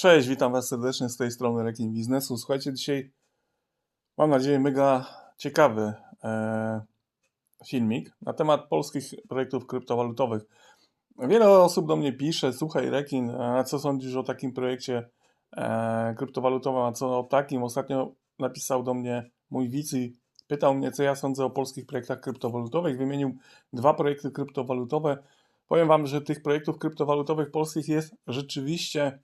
Cześć, witam Was serdecznie z tej strony Rekin Biznesu. Słuchajcie, dzisiaj mam nadzieję mega ciekawy e, filmik na temat polskich projektów kryptowalutowych. Wiele osób do mnie pisze, słuchaj Rekin, a co sądzisz o takim projekcie e, kryptowalutowym, a co o takim? Ostatnio napisał do mnie mój widz i pytał mnie, co ja sądzę o polskich projektach kryptowalutowych. Wymienił dwa projekty kryptowalutowe. Powiem Wam, że tych projektów kryptowalutowych polskich jest rzeczywiście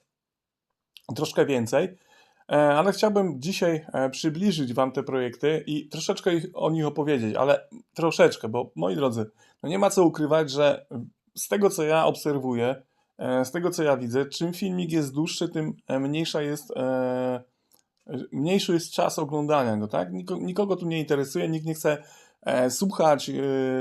troszkę więcej, e, ale chciałbym dzisiaj e, przybliżyć Wam te projekty i troszeczkę ich, o nich opowiedzieć, ale troszeczkę, bo moi drodzy, no nie ma co ukrywać, że z tego co ja obserwuję, e, z tego co ja widzę, czym filmik jest dłuższy, tym mniejsza jest, mniejszy jest czas oglądania go, tak? Nikogo, nikogo tu nie interesuje, nikt nie chce słuchać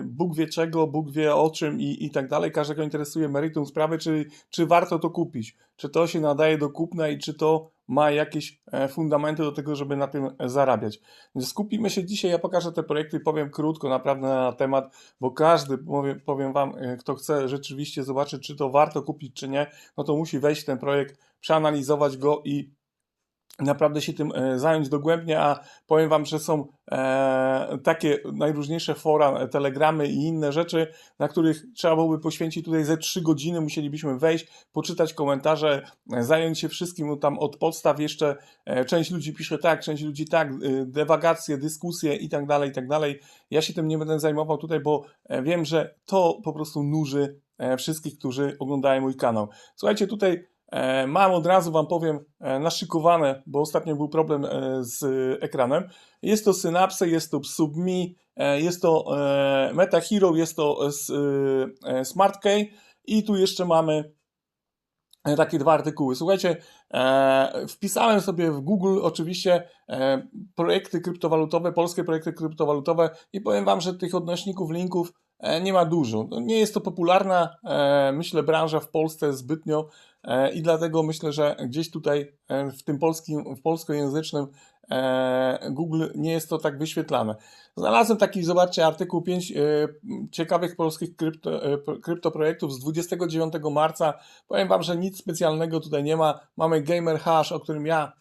Bóg wie czego, Bóg wie o czym i, i tak dalej. Każdego interesuje meritum sprawy, czy, czy warto to kupić, czy to się nadaje do kupna i czy to ma jakieś fundamenty do tego, żeby na tym zarabiać. Skupimy się dzisiaj, ja pokażę te projekty i powiem krótko naprawdę na temat, bo każdy, powiem, powiem Wam, kto chce rzeczywiście zobaczyć, czy to warto kupić, czy nie, no to musi wejść w ten projekt, przeanalizować go i naprawdę się tym e, zająć dogłębnie, a powiem Wam, że są e, takie najróżniejsze fora, e, telegramy i inne rzeczy, na których trzeba byłoby poświęcić tutaj ze trzy godziny, musielibyśmy wejść, poczytać komentarze, zająć się wszystkim no, tam od podstaw jeszcze, część ludzi pisze tak, część ludzi tak, e, dewagacje, dyskusje i tak dalej, i tak dalej. Ja się tym nie będę zajmował tutaj, bo wiem, że to po prostu nuży wszystkich, którzy oglądają mój kanał. Słuchajcie, tutaj mam od razu Wam powiem e, naszykowane, bo ostatnio był problem e, z ekranem. Jest to Synapse, jest to Submi, jest to Meta Hero, jest to SmartKey i tu jeszcze mamy takie dwa artykuły. Słuchajcie, wpisałem sobie w Google oczywiście projekty kryptowalutowe, polskie projekty kryptowalutowe i powiem Wam, że tych odnośników, linków nie ma dużo. Nie jest to popularna, myślę, branża w Polsce zbytnio, E, i dlatego myślę, że gdzieś tutaj e, w tym polskim, w polskojęzycznym e, Google nie jest to tak wyświetlane. Znalazłem taki, zobaczcie, artykuł 5 ciekawych polskich krypto, kryptoprojektów z 29 marca. Powiem Wam, że nic specjalnego tutaj nie ma. Mamy Gamer Hash, o którym ja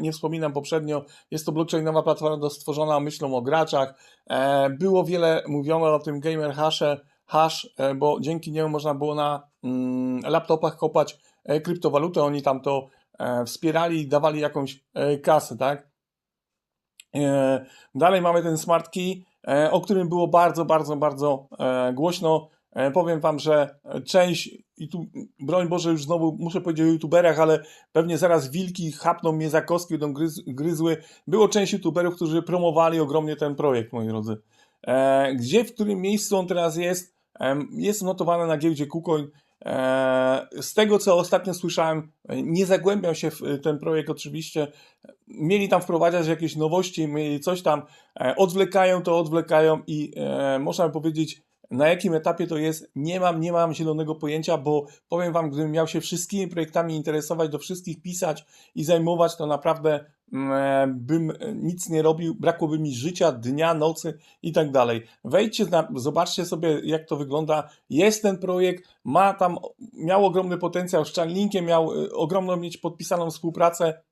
nie wspominam poprzednio. Jest to blockchainowa platforma stworzona myślą o graczach. Było wiele mówione o tym Gamer hash, bo dzięki niemu można było na mm, laptopach kopać E, kryptowalutę, oni tam to e, wspierali i dawali jakąś e, kasę, tak? Dalej mamy ten smart key, o którym było bardzo, bardzo, bardzo głośno. Powiem Wam, że część, i tu broń Boże, już znowu muszę powiedzieć o youtuberach, ale pewnie zaraz wilki chapną mnie za kostki, będą gryz, gryzły. Było część youtuberów, którzy promowali ogromnie ten projekt, moi drodzy. Gdzie, w którym miejscu on teraz jest? Jest notowany na giełdzie KuCoin. E, z tego, co ostatnio słyszałem, nie zagłębiał się w ten projekt oczywiście. Mieli tam wprowadzać jakieś nowości, mieli coś tam, e, odwlekają to, odwlekają i e, można powiedzieć, na jakim etapie to jest, nie mam, nie mam zielonego pojęcia, bo powiem Wam, gdybym miał się wszystkimi projektami interesować, do wszystkich pisać i zajmować, to naprawdę mm, e, bym nic nie robił, brakłoby mi życia, dnia, nocy i tak dalej. Wejdźcie, zobaczcie sobie, jak to wygląda. Jest ten projekt, ma tam, miał ogromny potencjał, z Chainlinkiem miał e, ogromną mieć podpisaną współpracę.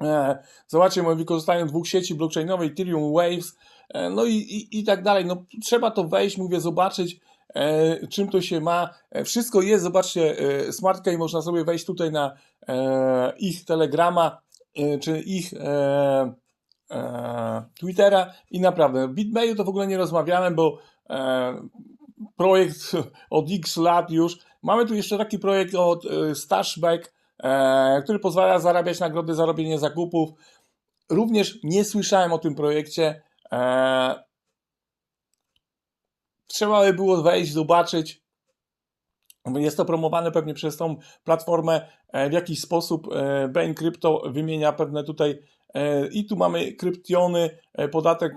E, zobaczcie, moi wykorzystają dwóch sieci blockchainowej, Ethereum Waves, E, no i, i, i tak dalej. No, trzeba to wejść, mówię, zobaczyć, e, czym to się ma. E, wszystko jest, zobaczcie, e, SmartKey można sobie wejść tutaj na e, ich Telegrama, e, czy ich e, e, Twittera i naprawdę, w BitMayu to w ogóle nie rozmawiałem, bo e, projekt od X lat już. Mamy tu jeszcze taki projekt od e, Stashback, e, który pozwala zarabiać nagrody za robienie zakupów. Również nie słyszałem o tym projekcie. Eee, trzeba by było wejść, zobaczyć. Jest to promowane pewnie przez tą platformę e, w jakiś sposób. E, Bain Crypto wymienia pewne tutaj e, i tu mamy kryptiony, podatek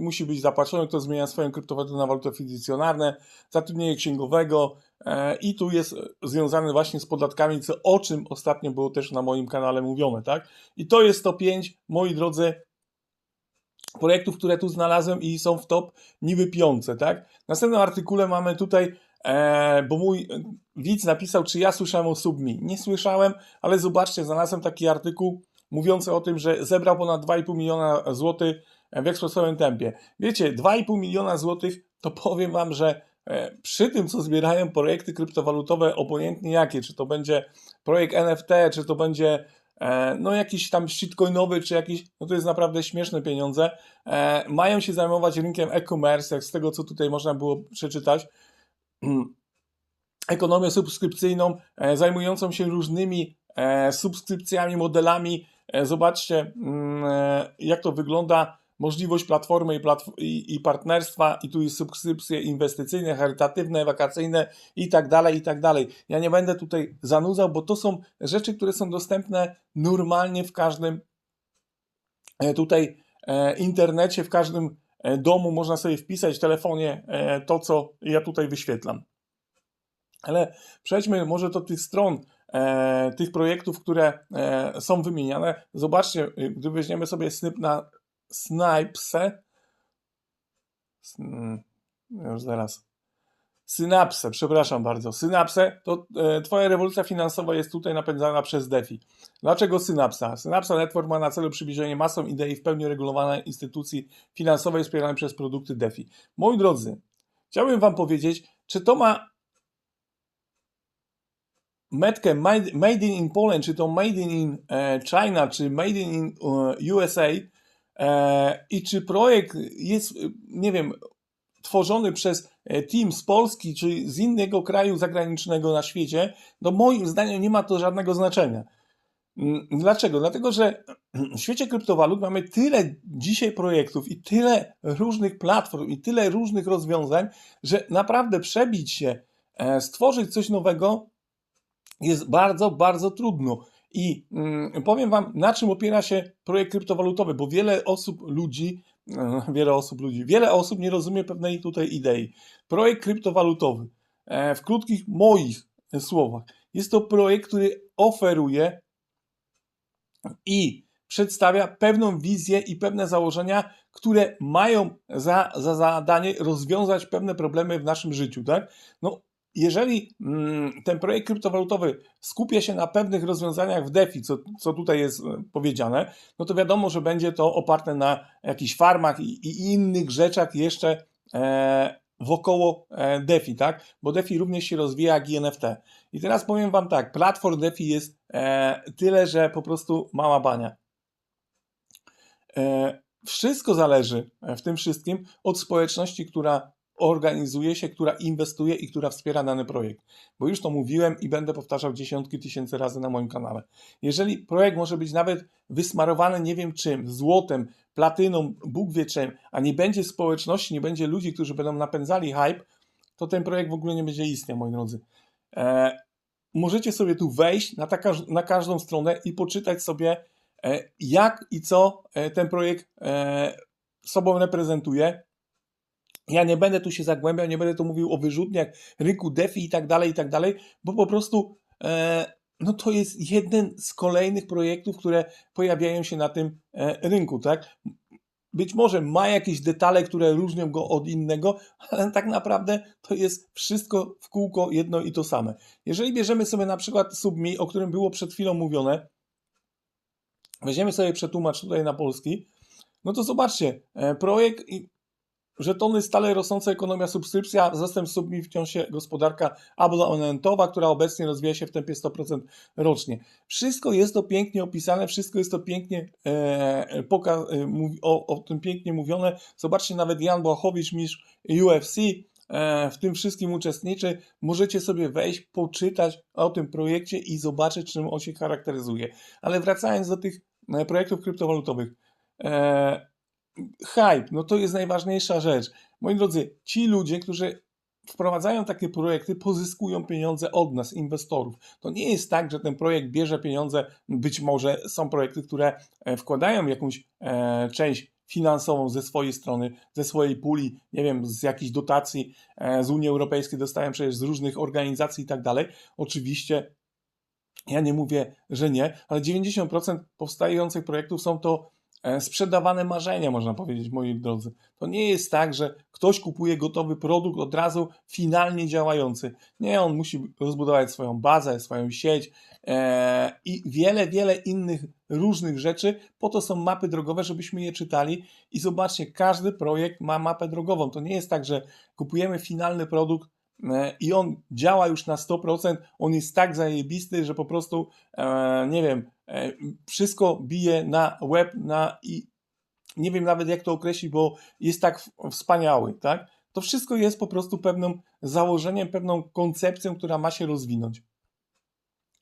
musi być zapłacony, kto zmienia swoją kryptowalutę na walutę fiducjonarne, zatrudnienie księgowego i tu jest związane właśnie z podatkami, co, o czym ostatnio było też na moim kanale mówione, tak? I to jest to 5, moi drodzy, projektów, które tu znalazłem i są w top niby piące, tak? W następnym artykule mamy tutaj e, bo mój e, widz napisał, czy ja słyszałem o Submi. Nie słyszałem, ale zobaczcie, znalazłem taki artykuł mówiący o tym, że zebrał ponad 2,5 miliona złotych w ekspresowym tempie. Wiecie, 2,5 miliona złotych, to powiem wam, że e, przy tym, co zbierają projekty kryptowalutowe, obojętnie jakie, czy to będzie projekt NFT, czy to będzie e, no jakiś tam shitcoinowy, czy jakiś, no to jest naprawdę śmieszne pieniądze, e, mają się zajmować rynkiem e-commerce, jak z tego, co tutaj można było przeczytać, ekonomię subskrypcyjną, zajmującą się różnymi subskrypcjami, modelami. Zobaczcie, mm, jak to wygląda możliwość platformy i, platf- i, i, partnerstwa, i tu jest subskrypcje inwestycyjne, charytatywne, wakacyjne i tak dalej, i tak dalej. Ja nie będę tutaj zanudzał, bo to są rzeczy, które są dostępne normalnie w każdym e, tutaj e, internecie, w każdym e, domu można sobie wpisać w telefonie to, co ja tutaj wyświetlam. Ale przejdźmy może do tych stron, tych projektów, które są wymieniane. Zobaczcie, gdy weźmiemy sobie snip na Snipese. Już zaraz. Synapse, przepraszam bardzo. Synapse to e, Twoja rewolucja finansowa jest tutaj napędzana przez DeFi. Dlaczego Synapsa? Synapsa Network ma na celu przybliżenie masą idei w pełni regulowanej instytucji finansowej wspieranej przez produkty DeFi. Moi drodzy, chciałbym Wam powiedzieć, czy to ma metkę Made in Poland, czy to Made in e, China, czy Made in e, USA, I czy projekt jest, nie wiem, tworzony przez e, team z Polski czy z innego kraju zagranicznego na świecie, no moim zdaniem nie ma to żadnego znaczenia. Mm, dlaczego? Dlatego, że w świecie kryptowalut mamy tyle dzisiaj projektów i tyle różnych platform i tyle różnych rozwiązań, że naprawdę przebić się, e, stworzyć coś nowego jest bardzo, bardzo trudno. I mm, powiem Wam, na czym opiera się projekt kryptowalutowy, bo wiele osób, ludzi, wiele osób, ludzi, wiele osób nie rozumie pewnej tutaj idei. Projekt kryptowalutowy, e, w krótkich moich słowach, jest to projekt, który oferuje i przedstawia pewną wizję i pewne założenia, które mają za, za zadanie rozwiązać pewne problemy w naszym życiu. Tak? No, jeżeli mm, ten projekt kryptowalutowy skupia się na pewnych rozwiązaniach w DeFi, co, co tutaj jest e, powiedziane, no to wiadomo, że będzie to oparte na jakichś farmach i, i innych rzeczach jeszcze e, wokoło e, DeFi, tak? Bo DeFi również się rozwija jak i NFT. I teraz powiem Wam tak, platform DeFi jest e, tyle, że po prostu mała bania. E, wszystko zależy w tym wszystkim od społeczności, która organizuje się, która inwestuje i która wspiera dany projekt. Bo już to mówiłem i będę powtarzał dziesiątki tysięcy razy na moim kanale. Jeżeli projekt może być nawet wysmarowany nie wiem czym, złotem, platyną, Bóg wie czym, a nie będzie społeczności, nie będzie ludzi, którzy będą napędzali hype, to ten projekt w ogóle nie będzie istniał, moi drodzy. E, możecie sobie tu wejść na, taka, na każdą stronę i poczytać sobie, e, jak i co e, ten projekt e, sobą reprezentuje ja nie będę tu się zagłębiał, nie będę tu mówił o wyrzutniach, rynku DeFi i tak dalej, i tak dalej, bo po prostu e, no to jest jeden z kolejnych projektów, które pojawiają się na tym e, rynku, tak? Być może ma jakieś detale, które różnią go od innego, ale tak naprawdę to jest wszystko w kółko jedno i to same. Jeżeli bierzemy sobie na przykład Submi, o którym było przed chwilą mówione, weźmiemy sobie przetłumacz tutaj na polski, no to zobaczcie, e, projekt Żetony stale rosnąca ekonomia subskrypcja, wzrostem submi wciąż się gospodarka abonamentowa, która obecnie rozwija się w tempie 100% rocznie. Wszystko jest to pięknie opisane, wszystko jest to pięknie e, poka- e, o, o, tym pięknie mówione. Zobaczcie, nawet Jan Błachowicz, mistrz UFC, e, w tym wszystkim uczestniczy. Możecie sobie wejść, poczytać o tym projekcie i zobaczyć, czym on się charakteryzuje. Ale wracając do tych e, projektów kryptowalutowych. Hype, no to jest najważniejsza rzecz. Moi drodzy, ci ludzie, którzy wprowadzają takie projekty, pozyskują pieniądze od nas, inwestorów. To nie jest tak, że ten projekt bierze pieniądze, być może są projekty, które e, wkładają jakąś e, część finansową ze swojej strony, ze swojej puli, nie wiem, z jakichś dotacji e, z Unii Europejskiej dostają przecież z różnych organizacji i tak dalej. Oczywiście ja nie mówię, że nie, ale 90% powstających projektów są to sprzedawane marzenia, można powiedzieć, moi drodzy. To nie jest tak, że ktoś kupuje gotowy produkt od razu finalnie działający. Nie, on musi rozbudować swoją bazę, swoją sieć e, i wiele, wiele innych różnych rzeczy. Po to są mapy drogowe, żebyśmy je czytali. I zobaczcie, każdy projekt ma mapę drogową. To nie jest tak, że kupujemy finalny produkt e, i on działa już na 100%, on jest tak zajebisty, że po prostu, e, nie wiem, e, wszystko bije na web na, i nie wiem nawet jak to określić, bo jest tak wspaniały, tak? To wszystko jest po prostu pewnym założeniem, pewną koncepcją, która ma się rozwinąć.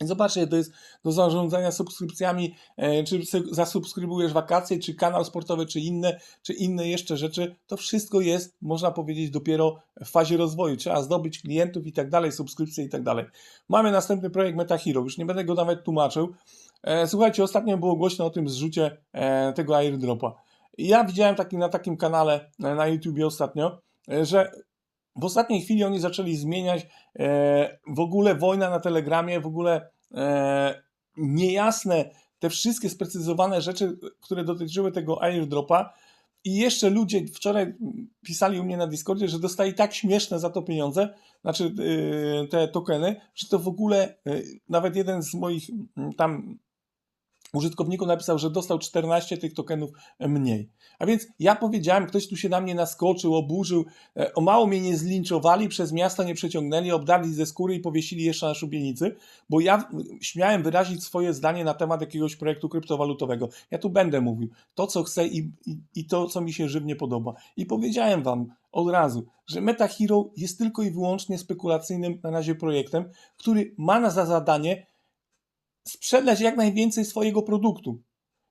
Zobaczcie, to jest do zarządzania subskrypcjami, e, czy zasubskrybujesz wakacje, czy kanał sportowy, czy inne, czy inne jeszcze rzeczy. To wszystko jest, można powiedzieć, dopiero w fazie rozwoju. Trzeba zdobyć klientów i tak dalej, subskrypcje i tak dalej. Mamy następny projekt MetaHero, już nie będę go nawet tłumaczył. E, Słuchajcie, ostatnio było głośno o tym zrzucie e, tego airdropa. Ja widziałem taki, na takim kanale na YouTubie ostatnio, że w ostatniej chwili oni zaczęli zmieniać e, w ogóle wojna na Telegramie, w ogóle e, niejasne te wszystkie sprecyzowane rzeczy, które dotyczyły tego airdropa. I jeszcze ludzie wczoraj pisali u mnie na Discordzie, że dostali tak śmieszne za to pieniądze, znaczy e, te tokeny, że to w ogóle e, nawet jeden z moich tam użytkowników napisał, że dostał 14 tych tokenów mniej. A więc ja powiedziałem, ktoś tu się na mnie naskoczył, oburzył, e, o mało mnie nie zlinczowali, przez miasto nie przeciągnęli, obdarli ze skóry i powiesili jeszcze na szubienicy, bo ja śmiałem wyrazić swoje zdanie na temat jakiegoś projektu kryptowalutowego. Ja tu będę mówił to, co chcę i, i, i to, co mi się żywnie podoba. I powiedziałem wam od razu, że MetaHero jest tylko i wyłącznie spekulacyjnym na razie projektem, który ma za zadanie sprzedać jak najwięcej swojego produktu.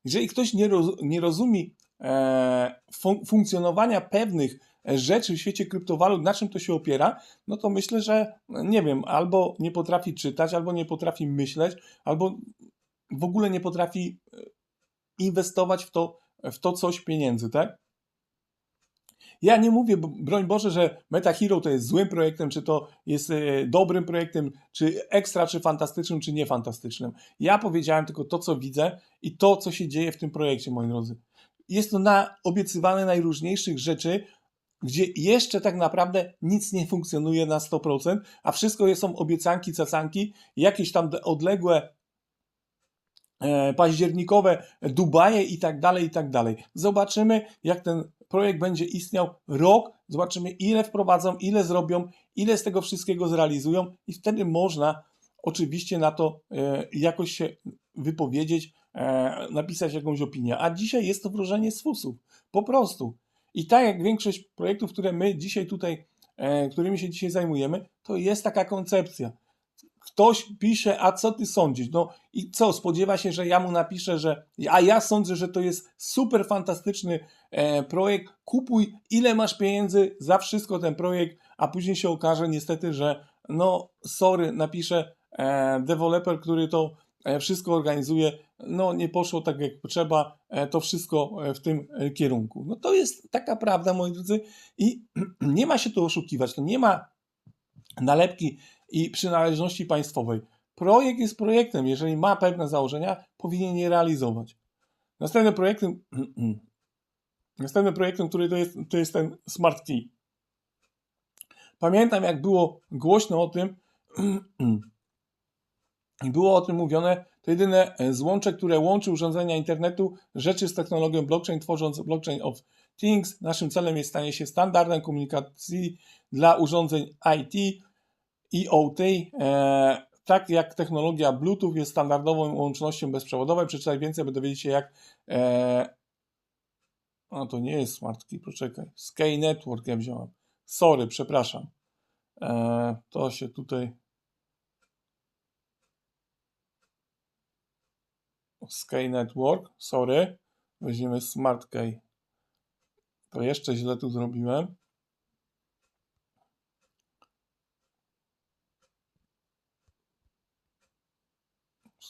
Jeżeli ktoś nie, roz, nie rozumie e, fun, funkcjonowania pewnych rzeczy w świecie kryptowalut, na czym to się opiera, no to myślę, że nie wiem, albo nie potrafi czytać, albo nie potrafi myśleć, albo w ogóle nie potrafi e, inwestować w to, w to coś pieniędzy, tak? Ja nie mówię, broń Boże, że MetaHero to jest złym projektem, czy to jest e, dobrym projektem, czy ekstra, czy fantastycznym, czy niefantastycznym. Ja powiedziałem tylko to, co widzę i to, co się dzieje w tym projekcie, moi drodzy. Jest to na obiecywane najróżniejszych rzeczy, gdzie jeszcze tak naprawdę nic nie funkcjonuje na 100%, a wszystko są obiecanki, cacanki, jakieś tam odległe e, październikowe Dubaje i tak dalej, i tak dalej. Zobaczymy, jak ten projekt będzie istniał rok, zobaczymy, ile wprowadzą, ile zrobią, ile z tego wszystkiego zrealizują, i wtedy można oczywiście na to e, jakoś się wypowiedzieć, e, napisać jakąś opinię. A dzisiaj jest to wróżenie z fusów. Po prostu. I tak jak większość projektów, które my dzisiaj tutaj, e, którymi się dzisiaj zajmujemy, to jest taka koncepcja. Ktoś pisze, a co ty sądzisz? No i co, spodziewa się, że ja mu napiszę, że a ja sądzę, że to jest super fantastyczny e, projekt, kupuj ile masz pieniędzy za wszystko ten projekt, a później się okaże niestety, że no sorry, napisze e, deweloper, który to e, wszystko organizuje, no nie poszło tak jak trzeba, e, to wszystko e, w tym e, kierunku. No to jest taka prawda, moi drodzy, i nie ma się tu oszukiwać, to nie ma nalepki i przynależności państwowej. Projekt jest projektem, jeżeli ma pewne założenia, powinien je realizować. Następnym projektem, następnym projektem, który to jest, to jest ten Smart Key. Pamiętam, jak było głośno o tym, było o tym mówione, to jedyne złącze, które łączy urządzenia internetu rzeczy z technologią blockchain, tworząc blockchain of things. Naszym celem jest stanie się standardem komunikacji dla urządzeń IT i OT. E, tak jak technologia Bluetooth jest standardową łącznością bezprzewodowej. Przeczytaj więcej, by dowiedzieć się jak. E, no to nie jest Smart Key, poczekaj. Sky Network ja wziąłem. Sorry, przepraszam. E, to się tutaj. Sky Network, sorry. Weźmiemy Smart Key. To jeszcze źle tu zrobiłem.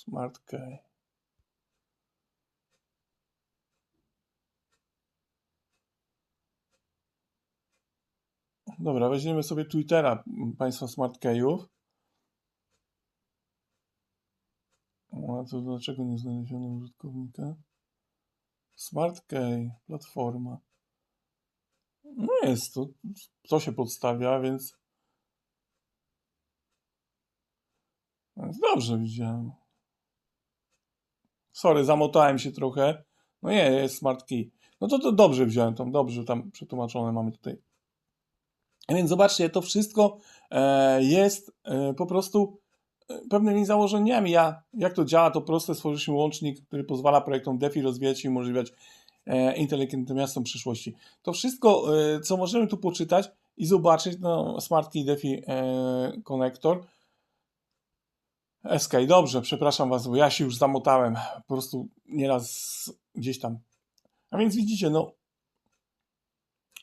Smart Key. Dobra, weźmiemy sobie Twittera państwa Smart Keyów. A to dlaczego nie znaleziono użytkownika? Smart Key, platforma. No jest to. To się podstawia, więc Dobrze widziałem. Sorry, zamotałem się trochę. No nie, jest Smart Key. No to, to dobrze wziąłem tam, dobrze tam przetłumaczone mamy tutaj. Więc zobaczcie, to wszystko e, jest e, po prostu e, pewnymi założeniami. Ja, jak to działa, to proste, stworzyliśmy łącznik, który pozwala projektom DeFi rozwijać i umożliwiać e, inteligentne miasto przyszłości. To wszystko, co możemy tu poczytać i zobaczyć, no, Smart Key DeFi Connector. SK, dobrze, przepraszam Was, bo ja się już zamotałem, po prostu nieraz gdzieś tam. A więc widzicie, no,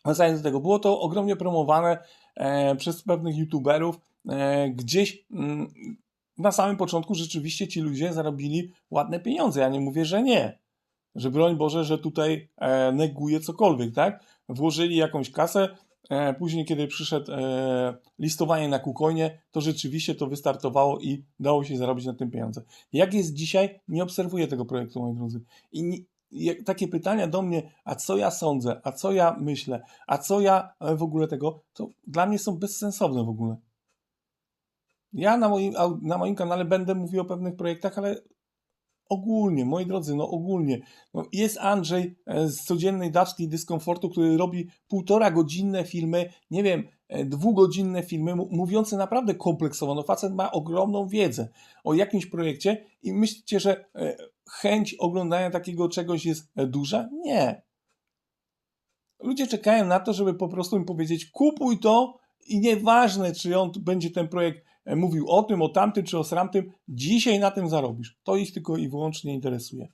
wracając do tego, było to ogromnie promowane e, przez pewnych youtuberów. E, gdzieś mm, na samym początku rzeczywiście ci ludzie zarobili ładne pieniądze. Ja nie mówię, że nie. Że broń Boże, że tutaj e, neguje cokolwiek, tak? Włożyli jakąś kasę, później kiedy przyszedł e, listowanie na Kucoinie, to rzeczywiście to wystartowało i dało się zarobić na tym pieniądze. Jak jest dzisiaj, nie obserwuję tego projektu, moi drodzy. I nie, jak, takie pytania do mnie, a co ja sądzę, a co ja myślę, a co ja e, w ogóle tego, to dla mnie są bezsensowne w ogóle. Ja na moim, na moim kanale będę mówił o pewnych projektach, ale ogólnie, moi drodzy, no ogólnie. No jest Andrzej e, z codziennej dawki dyskomfortu, który robi półtora godzinne filmy, nie wiem, e, dwugodzinne filmy, mówiące naprawdę kompleksowo. No facet ma ogromną wiedzę o jakimś projekcie i myślicie, że e, chęć oglądania takiego czegoś jest duża? Nie. Ludzie czekają na to, żeby po prostu im powiedzieć kupuj to i nieważne, czy on będzie ten projekt mówił o tym, o tamtym, czy o sramtym, dzisiaj na tym zarobisz. To ich tylko i wyłącznie interesuje.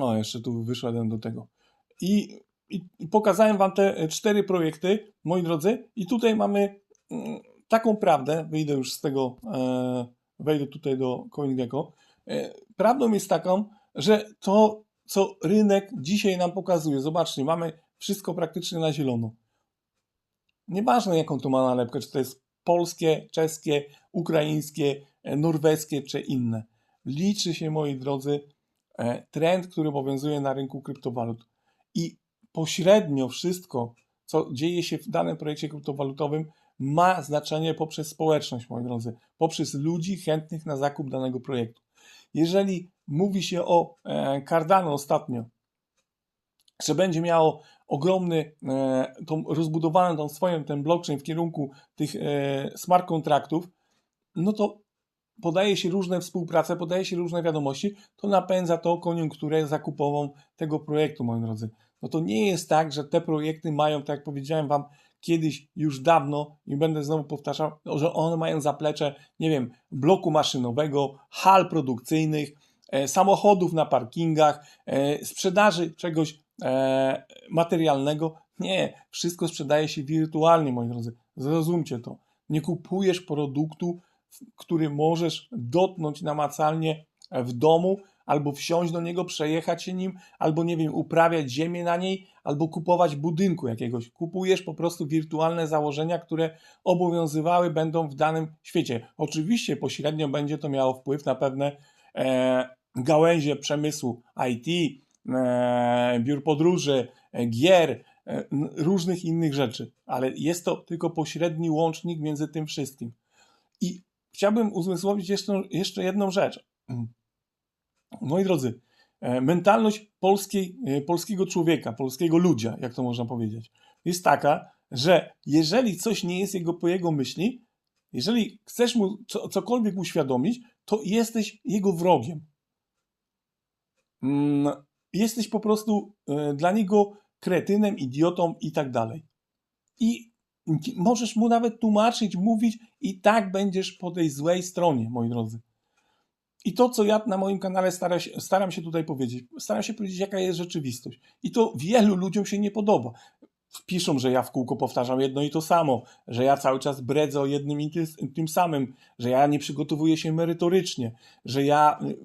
O, jeszcze tu wyszedłem do tego. I, i, i pokazałem wam te e, cztery projekty, moi drodzy, i tutaj mamy mm, taką prawdę, wyjdę już z tego, e, wejdę tutaj do CoinGecko. E, prawdą jest taką, że to, co rynek dzisiaj nam pokazuje, zobaczcie, mamy wszystko praktycznie na zielono. Nieważne, jaką to ma nalepkę, czy to jest polskie, czeskie, ukraińskie, e, norweskie, czy inne. Liczy się, moi drodzy, e, trend, który obowiązuje na rynku kryptowalut. I pośrednio wszystko, co dzieje się w danym projekcie kryptowalutowym, ma znaczenie poprzez społeczność, moi drodzy, poprzez ludzi chętnych na zakup danego projektu. Jeżeli mówi się o e, Cardano ostatnio, że będzie miało ogromny, e, tą, tą swoją, ten blockchain w kierunku tych e, smart kontraktów, no to podaje się różne współprace, podaje się różne wiadomości, to napędza to koniunkturę zakupową tego projektu, moi drodzy. No to nie jest tak, że te projekty mają, tak jak powiedziałem Wam kiedyś, już dawno, i będę znowu powtarzał, że one mają zaplecze, nie wiem, bloku maszynowego, hal produkcyjnych, samochodów na parkingach, e, sprzedaży czegoś e, materialnego. Nie, wszystko sprzedaje się wirtualnie, moi drodzy. Zrozumcie to. Nie kupujesz produktu, który możesz dotknąć namacalnie w domu, albo wsiąść do niego, przejechać się nim, albo nie wiem, uprawiać ziemię na niej, albo kupować budynku jakiegoś. Kupujesz po prostu wirtualne założenia, które obowiązywały będą w danym świecie. Oczywiście pośrednio będzie to miało wpływ na pewne e, gałęzie przemysłu IT, e, biur podróży, e, gier, e, różnych innych rzeczy, ale jest to tylko pośredni łącznik między tym wszystkim. I chciałbym uzmysłowić jeszcze, jedną rzecz. Moi drodzy, e, mentalność polskiej, e, polskiego człowieka, polskiego ludzia, jak to można powiedzieć, jest taka, że jeżeli coś nie jest jego po jego myśli, jeżeli chcesz mu co, cokolwiek uświadomić, to jesteś jego wrogiem. Mm, Jesteś po prostu e, dla niego kretynem, idiotą i tak dalej. I możesz mu nawet tłumaczyć, mówić, i tak będziesz po tej złej stronie, moi drodzy. I to, co ja na moim kanale staram się, staram się tutaj powiedzieć, staram się powiedzieć, jaka jest rzeczywistość. I to wielu ludziom się nie podoba. Piszą, że ja w kółko powtarzam jedno i to samo, że ja cały czas bredzę o jednym i ty- tym samym, że ja nie przygotowuję się merytorycznie, że ja y,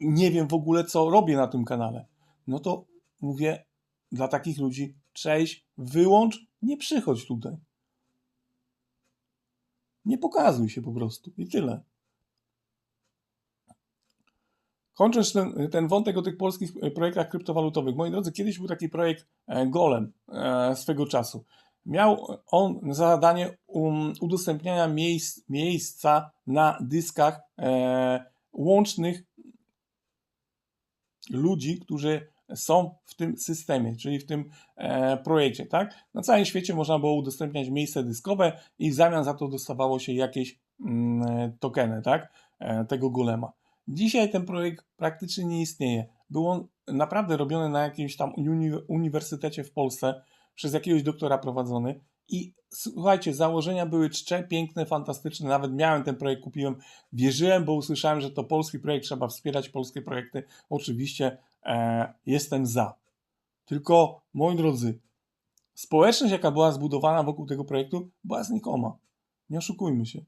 nie wiem w ogóle, co robię na tym kanale. No to mówię dla takich ludzi, cześć, wyłącz, nie przychodź tutaj. Nie pokazuj się po prostu i tyle. Kończąc ten, ten wątek o tych polskich e, projektach kryptowalutowych. Moi drodzy, kiedyś był taki projekt e, Golem e, swego czasu. Miał on za zadanie um, udostępniania miejsc, miejsca na dyskach łącznych ludzi, którzy są w tym systemie, czyli w tym projekcie, tak? Na całym świecie można było udostępniać miejsce dyskowe i w zamian za to dostawało się jakieś mm, tokeny, tak? Tego golema. Dzisiaj ten projekt praktycznie nie istnieje. Był on naprawdę robiony na jakimś tam uni uniwersytecie w Polsce przez jakiegoś doktora prowadzony i słuchajcie, założenia były czcze, piękne, fantastyczne. Nawet miałem ten projekt, kupiłem, wierzyłem, bo usłyszałem, że to polski projekt, trzeba wspierać polskie projekty. Oczywiście e, jestem za. Tylko, moi drodzy, społeczność, jaka była zbudowana wokół tego projektu, była znikoma. Nie oszukujmy się.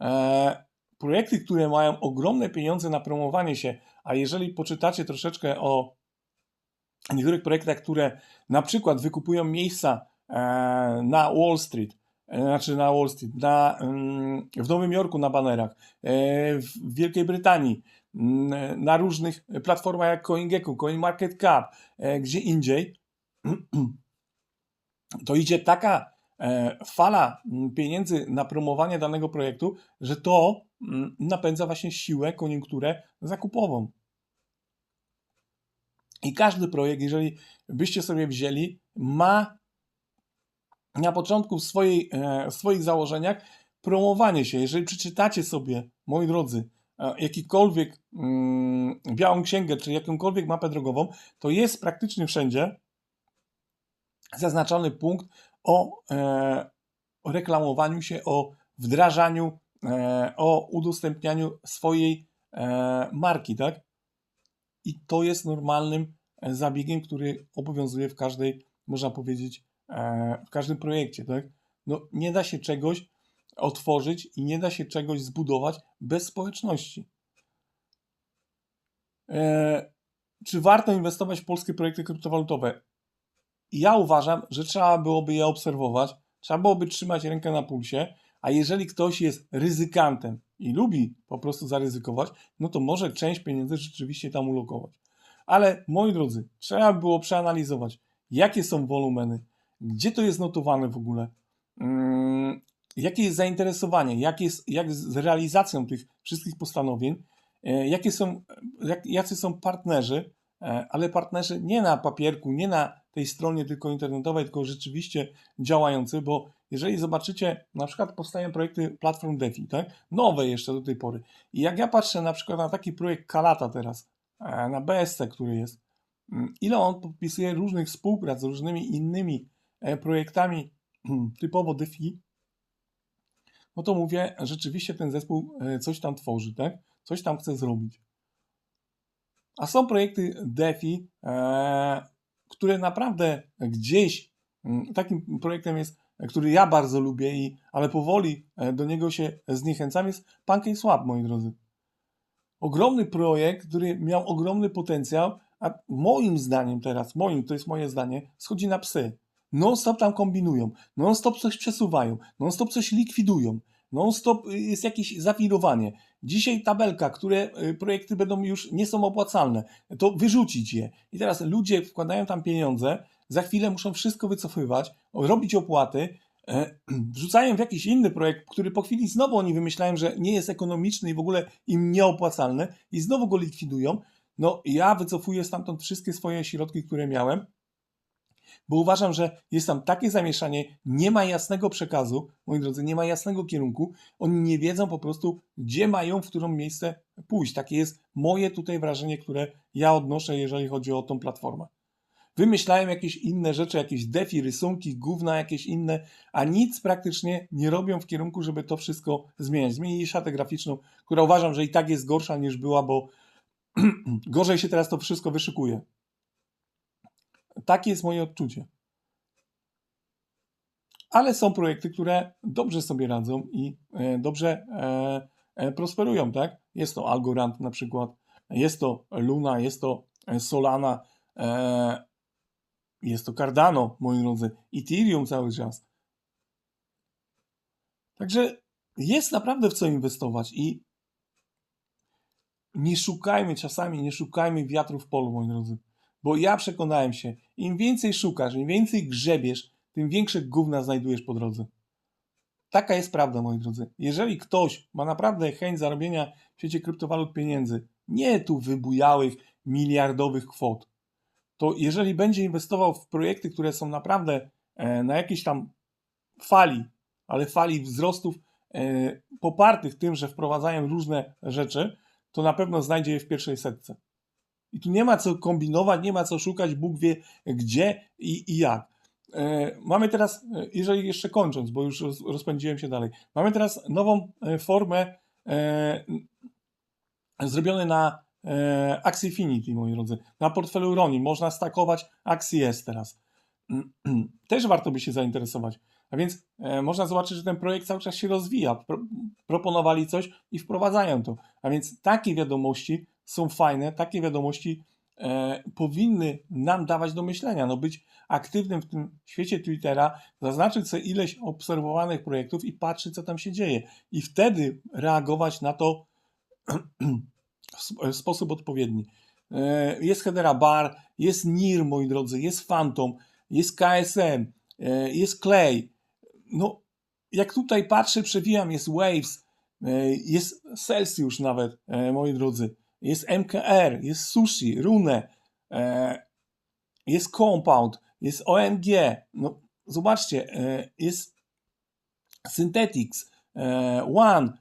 E, projekty, które mają ogromne pieniądze na promowanie się, a jeżeli poczytacie troszeczkę o niektórych projektach, które na przykład wykupują miejsca e, na Wall Street, e, znaczy na Wall Street, na, mm, w Nowym Jorku na banerach, e, w Wielkiej Brytanii, mm, na różnych platformach jak CoinGecko, CoinMarketCap, gdzie indziej, to idzie taka fala mm, pieniędzy na promowanie danego projektu, że to napędza właśnie siłę, koniunkturę zakupową. I każdy projekt, jeżeli byście sobie wzięli, ma na początku w, swojej, e, w swoich założeniach promowanie się. Jeżeli przeczytacie sobie, moi drodzy, e, jakikolwiek mm, białą księgę, czy jakąkolwiek mapę drogową, to jest praktycznie wszędzie zaznaczony punkt o, e, o reklamowaniu się, o wdrażaniu, o udostępnianiu swojej e, marki, tak? I to jest normalnym e, zabiegiem, który obowiązuje w każdej, można powiedzieć, e, w każdym projekcie. Tak? No, nie da się czegoś otworzyć i nie da się czegoś zbudować bez społeczności. E, czy warto inwestować w polskie projekty kryptowalutowe? Ja uważam, że trzeba byłoby je obserwować, trzeba byłoby trzymać rękę na pulsie, a jeżeli ktoś jest ryzykantem i lubi po prostu zaryzykować, no to może część pieniędzy rzeczywiście tam ulokować. Ale moi drodzy, trzeba było przeanalizować, jakie są wolumeny, gdzie to jest notowane w ogóle, hmm, jakie jest zainteresowanie, jak, jest, jak z realizacją tych wszystkich postanowień, e, jakie są, jak, jacy są partnerzy, e, ale partnerzy nie na papierku, nie na tej stronie tylko internetowej, tylko rzeczywiście działający, bo jeżeli zobaczycie, na przykład powstają projekty platform DeFi, tak? Nowe jeszcze do tej pory. I jak ja patrzę na przykład na taki projekt Kalata teraz, e, na BSC, który jest, mm, ile on podpisuje różnych współprac z różnymi innymi e, projektami typowo DeFi, no to mówię, rzeczywiście ten zespół e, coś tam tworzy, tak? Coś tam chce zrobić. A są projekty DeFi, które naprawdę gdzieś, mm, takim projektem jest który ja bardzo lubię, i, ale powoli e, do niego się zniechęcam, jest PancakeSwap, moi drodzy. Ogromny projekt, który miał ogromny potencjał, a moim zdaniem teraz, moim, to jest moje zdanie, schodzi na psy. Non-stop tam kombinują, non-stop coś przesuwają, non-stop coś likwidują, non-stop y, jest jakieś zawirowanie. Dzisiaj tabelka, które y, projekty będą już nie są opłacalne, to wyrzucić je. I teraz ludzie wkładają tam pieniądze, za chwilę muszą wszystko wycofywać, robić opłaty, e, wrzucają w jakiś inny projekt, który po chwili znowu oni wymyślają, że nie jest ekonomiczny i w ogóle im nieopłacalny i znowu go likwidują. No ja wycofuję stamtąd wszystkie swoje środki, które miałem, bo uważam, że jest tam takie zamieszanie, nie ma jasnego przekazu, moi drodzy, nie ma jasnego kierunku. Oni nie wiedzą po prostu, gdzie mają, w którą miejsce pójść. Takie jest moje tutaj wrażenie, które ja odnoszę, jeżeli chodzi o tą platformę. Wymyślają jakieś inne rzeczy, jakieś defi, rysunki, gówna jakieś inne, a nic praktycznie nie robią w kierunku, żeby to wszystko zmieniać. Zmienili szatę graficzną, która uważam, że i tak jest gorsza niż była, bo gorzej się teraz to wszystko wyszykuje. Takie jest moje odczucie. Ale są projekty, które dobrze sobie radzą i e, dobrze e, e, prosperują, tak? Jest to Algorand na przykład, jest to Luna, jest to Solana, jest to Cardano, moi drodzy, Ethereum cały czas. Także jest naprawdę w co inwestować i nie szukajmy czasami, nie szukajmy wiatru w polu, moi drodzy. Bo ja przekonałem się, im więcej szukasz, im więcej grzebiesz, tym większe gówna znajdujesz po drodze. Taka jest prawda, moi drodzy. Jeżeli ktoś ma naprawdę chęć zarobienia w świecie kryptowalut pieniędzy, nie tu wybujałych, miliardowych kwot, to jeżeli będzie inwestował w projekty, które są naprawdę e, na jakiejś tam fali, ale fali wzrostów e, popartych tym, że wprowadzają różne rzeczy, to na pewno znajdzie je w pierwszej setce. I tu nie ma co kombinować, nie ma co szukać, Bóg wie gdzie i, i jak. E, Mamy teraz, jeżeli jeszcze kończąc, bo już roz- rozpędziłem się dalej, mamy teraz nową formę zrobione na e, Axifinity, moi drodzy. Na portfelu Roni można stakować Axies teraz. Też warto by się zainteresować. A więc e, można zobaczyć, że ten projekt cały czas się rozwija. Pro, proponowali coś i wprowadzają to. A więc takie wiadomości są fajne, takie wiadomości e, powinny nam dawać do myślenia. No być aktywnym w tym świecie Twittera, zaznaczyć sobie ileś obserwowanych projektów i patrzeć, co tam się dzieje. I wtedy reagować na to w sp- w sposób odpowiedni. E, Jest Hedera Bar, jest NIR, moi drodzy, jest Phantom, jest KSM, e, jest Clay. No, jak tutaj patrzę, przewijam, jest Waves, e, jest Celsius nawet, moi drodzy, jest MKR, jest Sushi, Rune, jest Compound, jest OMG, no zobaczcie, jest Synthetics, One,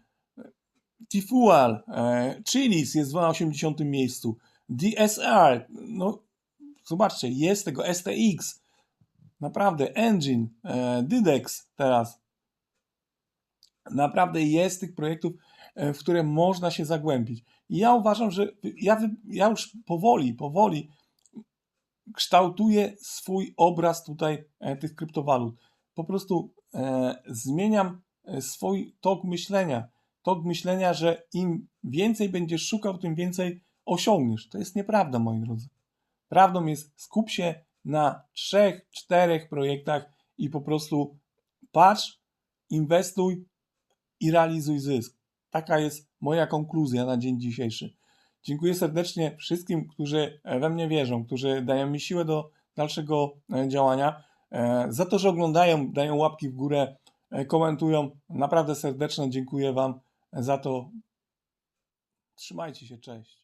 T-Fuel, e, Chilis jest na 80 miejscu, DSR, no zobaczcie, jest tego STX, naprawdę Engine, e, Dydex teraz, naprawdę jest tych projektów, e, w które można się zagłębić. I ja uważam, że ja, ja już powoli, powoli kształtuję swój obraz tutaj e, tych kryptowalut. Po prostu e, zmieniam e, swój tok myślenia. Tok myślenia, że im więcej będziesz szukał, tym więcej osiągniesz. To jest nieprawda, moi drodzy. Prawdą jest, skup się na trzech, czterech projektach i po prostu patrz, inwestuj i realizuj zysk. Taka jest moja konkluzja na dzień dzisiejszy. Dziękuję serdecznie wszystkim, którzy we mnie wierzą, którzy dają mi siłę do dalszego e, działania. E, Za to, że oglądają, dają łapki w górę, e, komentują. Naprawdę serdeczne dziękuję Wam za to. Trzymajcie się, cześć.